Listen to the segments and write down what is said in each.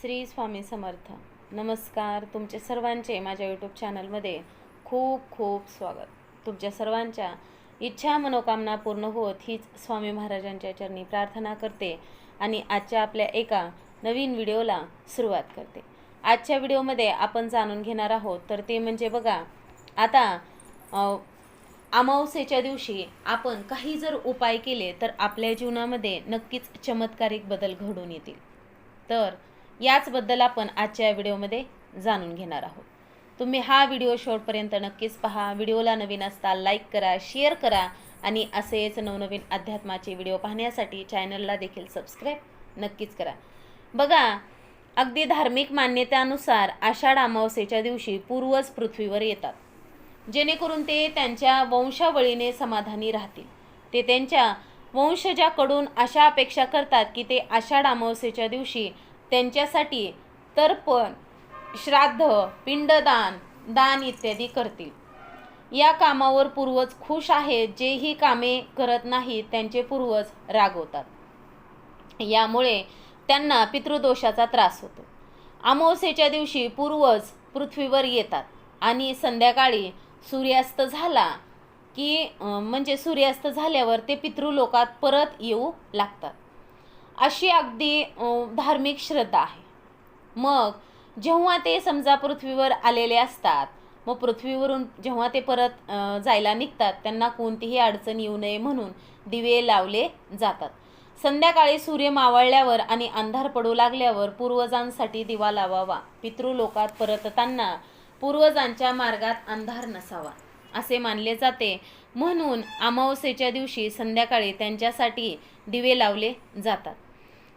श्री स्वामी समर्थ. नमस्कार तुमचे सर्वांचे माझ्या यूट्यूब चॅनलमध्ये खूप खूप स्वागत. तुमच्या सर्वांच्या इच्छा मनोकामना पूर्ण होत हीच स्वामी महाराजांच्या चरणी प्रार्थना करते आणि आजच्या आपल्या एका नवीन व्हिडिओला सुरुवात करते. आजच्या व्हिडिओमध्ये आपण जाणून घेणार आहोत तर ते म्हणजे बघा आता अमावस्येच्या दिवशी आपण काही जर उपाय केले तर आपल्या जीवनामध्ये नक्कीच चमत्कारिक बदल घडून येतील. तर याचबद्दल आपण आजच्या व्हिडिओमध्ये जाणून घेणार आहोत. तुम्ही हा व्हिडिओ शेवटपर्यंत नक्कीच पहा. व्हिडिओला नवीन असता लाईक करा शेअर करा आणि असेच नवनवीन अध्यात्माचे व्हिडिओ पाहण्यासाठी चॅनलला देखील सबस्क्राईब नक्कीच करा. बघा अगदी धार्मिक मान्यतेनुसार आषाढ अमावस्येच्या दिवशी पूर्वज पृथ्वीवर येतात. जेणेकरून ते त्यांच्या वंशावळीने समाधानी राहतील. ते त्यांच्या वंशजाकडून अशा अपेक्षा करतात की ते आषाढ अमावस्येच्या दिवशी त्यांच्यासाठी तर्पण श्राद्ध पिंडदान दान इत्यादी करतील. या कामावर पूर्वज खुश आहेत जे ही कामे करत नाहीत त्यांचे पूर्वज रागवतात. यामुळे त्यांना पितृदोषाचा त्रास होतो. अमावस्येच्या दिवशी पूर्वज पृथ्वीवर येतात आणि संध्याकाळी सूर्यास्त झाला की म्हणजे सूर्यास्त झाल्यावर ते पितृलोकात परत येऊ लागतात. अशी अगदी धार्मिक श्रद्धा आहे. मग जेव्हा ते समजा पृथ्वीवर आलेले असतात मग पृथ्वीवरून जेव्हा ते परत जायला निघतात त्यांना कोणतीही अडचण येऊ नये म्हणून दिवे लावले जातात. संध्याकाळी सूर्य मावळल्यावर आणि अंधार पडू लागल्यावर पूर्वजांसाठी दिवा लावावा. पितृलोकात परतताना पूर्वजांच्या मार्गात अंधार नसावा असे मानले जाते. म्हणून अमावस्येच्या दिवशी संध्याकाळी त्यांच्यासाठी दिवे लावले जातात.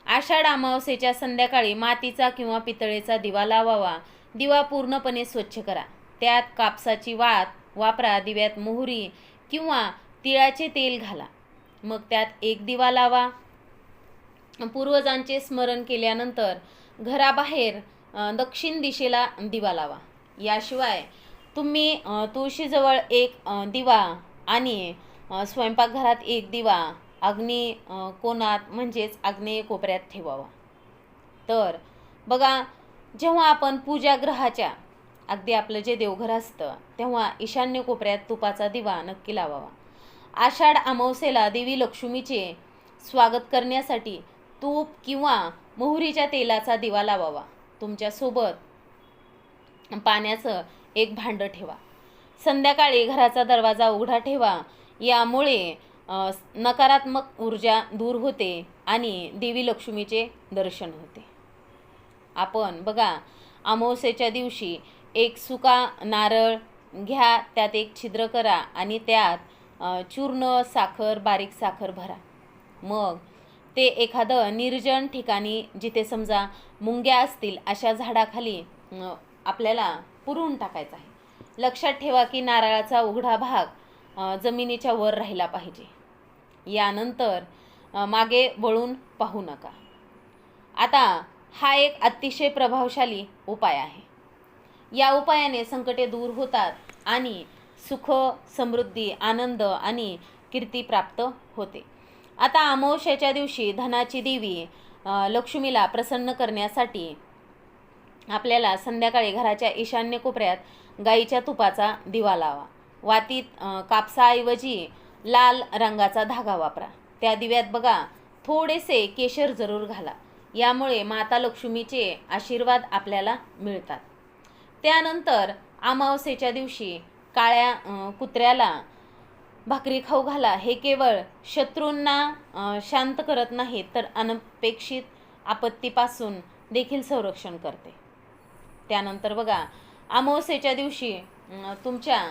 आषाढ अमावस्येच्या संध्याकाळी मातीचा किंवा पितळेचा दिवा लावावा. दिवा पूर्णपणे स्वच्छ करा. त्यात कापसाची वात वापरा दिव्यात मोहरी किंवा तिळाचे तेल घाला. मग त्यात एक दिवा लावा. पूर्वजांचे स्मरण केल्यानंतर घराबाहेर दक्षिण दिशेला दिवा लावा. याशिवाय तुम्ही तुळशीजवळ एक दिवा आणि स्वयंपाकघरात एक दिवा अग्नी कोणात म्हणजेच आग्नेय कोपऱ्यात ठेवावा. तर बघा जेव्हा आपण पूजागृहाच्या अगदी आपलं जे देवघर असतं तेव्हा ईशान्य कोपऱ्यात तुपाचा दिवा नक्की लावावा. आषाढ अमावस्येला देवी लक्ष्मीचे स्वागत करण्यासाठी तूप किंवा मोहरीच्या तेलाचा दिवा लावावा. तुमच्यासोबत पाण्याचं एक भांडं ठेवा. संध्याकाळी घराचा दरवाजा उघडा ठेवा. यामुळे नकारात्मक ऊर्जा दूर होते आणि देवी लक्ष्मीचे दर्शन होते. आपण बघा अमावस्येच्या दिवशी एक सुका नारळ घ्या त्यात एक छिद्र करा आणि त्यात चूर्ण साखर बारीक साखर भरा. मग ते एखादं निर्जन ठिकाणी जिथे समजा मुंग्या असतील अशा झाडाखाली आपल्याला पुरून टाकायचं आहे. लक्षात ठेवा की नारळाचा उघडा भाग जमिनीच्या वर राहिला पाहिजे. यानंतर मागे वळून पाहू नका. आता हा एक अतिशय प्रभावशाली उपाय आहे. या उपायाने संकटे दूर होतात आणि सुख समृद्धी आनंद आणि कीर्ती प्राप्त होते. आता अमावस्याच्या दिवशी धनाची देवी लक्ष्मीला प्रसन्न करण्यासाठी आपल्याला संध्याकाळी घराच्या ईशान्य कोपऱ्यात गाईच्या तुपाचा दिवा लावा. वातीत कापसाऐवजी लाल रंगाचा धागा वापरा. त्या दिव्यात बघा थोडेसे केशर जरूर घाला. यामुळे माता लक्ष्मीचे आशीर्वाद आपल्याला मिळतात. त्यानंतर अमावस्येच्या दिवशी काळ्या कुत्र्याला भाकरी खाऊ घाला. हे केवळ शत्रूंना शांत करत नाही तर अनपेक्षित आपत्तीपासून देखील संरक्षण करते. त्यानंतर बघा अमावस्येच्या दिवशी तुमच्या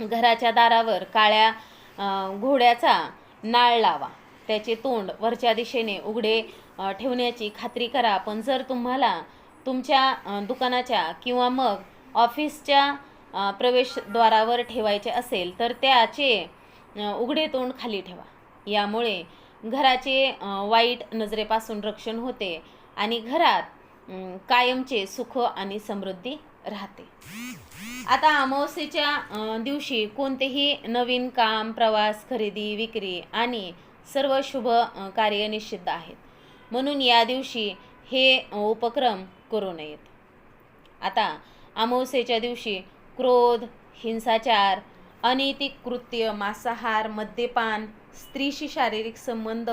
घराच्या दारावर काळ्या घोड्याचा नाळ लावा. त्याचे तोंड वरच्या दिशेने उघडे ठेवण्याची खात्री करा. पण जर तुम्हाला तुमच्या दुकानाच्या किंवा मग ऑफिसच्या प्रवेशद्वारावर ठेवायचे असेल तर त्याचे उघडे तोंड खाली ठेवा. यामुळे घराचे वाईट नजरेपासून रक्षण होते आणि घरात कायमचे सुख आणि समृद्धी राहते. आता अमावस्येच्या दिवशी कोणतेही नवीन काम प्रवास खरेदी विक्री आणि सर्व शुभ कार्य निषिद्ध आहेत. म्हणून या दिवशी हे उपक्रम करू नयेत. आता अमावस्येच्या दिवशी क्रोध हिंसाचार अनैतिक कृत्य मांसाहार मद्यपान स्त्रीशी शारीरिक संबंध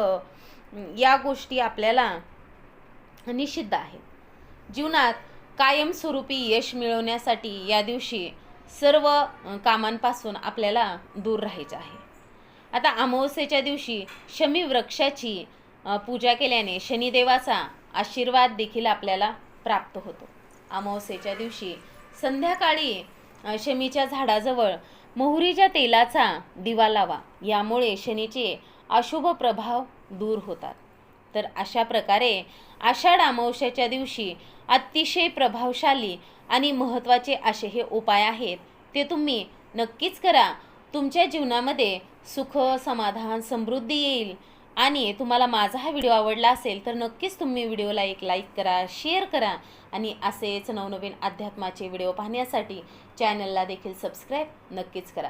या गोष्टी आपल्याला निषिद्ध आहेत. जीवनात कायमस्वरूपी यश मिळवण्यासाठी या दिवशी सर्व कामांपासून आपल्याला दूर राहायचं आहे. आता अमावस्येच्या दिवशी शमी वृक्षाची पूजा केल्याने शनिदेवाचा आशीर्वाद देखील आपल्याला प्राप्त होतो. अमावस्येच्या दिवशी संध्याकाळी शमीच्या झाडाजवळ मोहरीच्या तेलाचा दिवा लावा. यामुळे शनीचे अशुभ प्रभाव दूर होतात. तर अशा प्रकारे आषाढ अमावस्याच्या दिवशी अतिशय प्रभावशाली आणि महत्त्वाचे असे हे उपाय आहेत. ते तुम्ही नक्कीच करा. तुमच्या जीवनामध्ये सुख समाधान समृद्धी येईल आणि तुम्हाला माझा हा व्हिडिओ आवडला असेल तर नक्कीच तुम्ही व्हिडिओला एक लाईक करा शेअर करा आणि असेच नवनवीन अध्यात्माचे व्हिडिओ पाहण्यासाठी चॅनलला देखील सबस्क्राईब नक्कीच करा.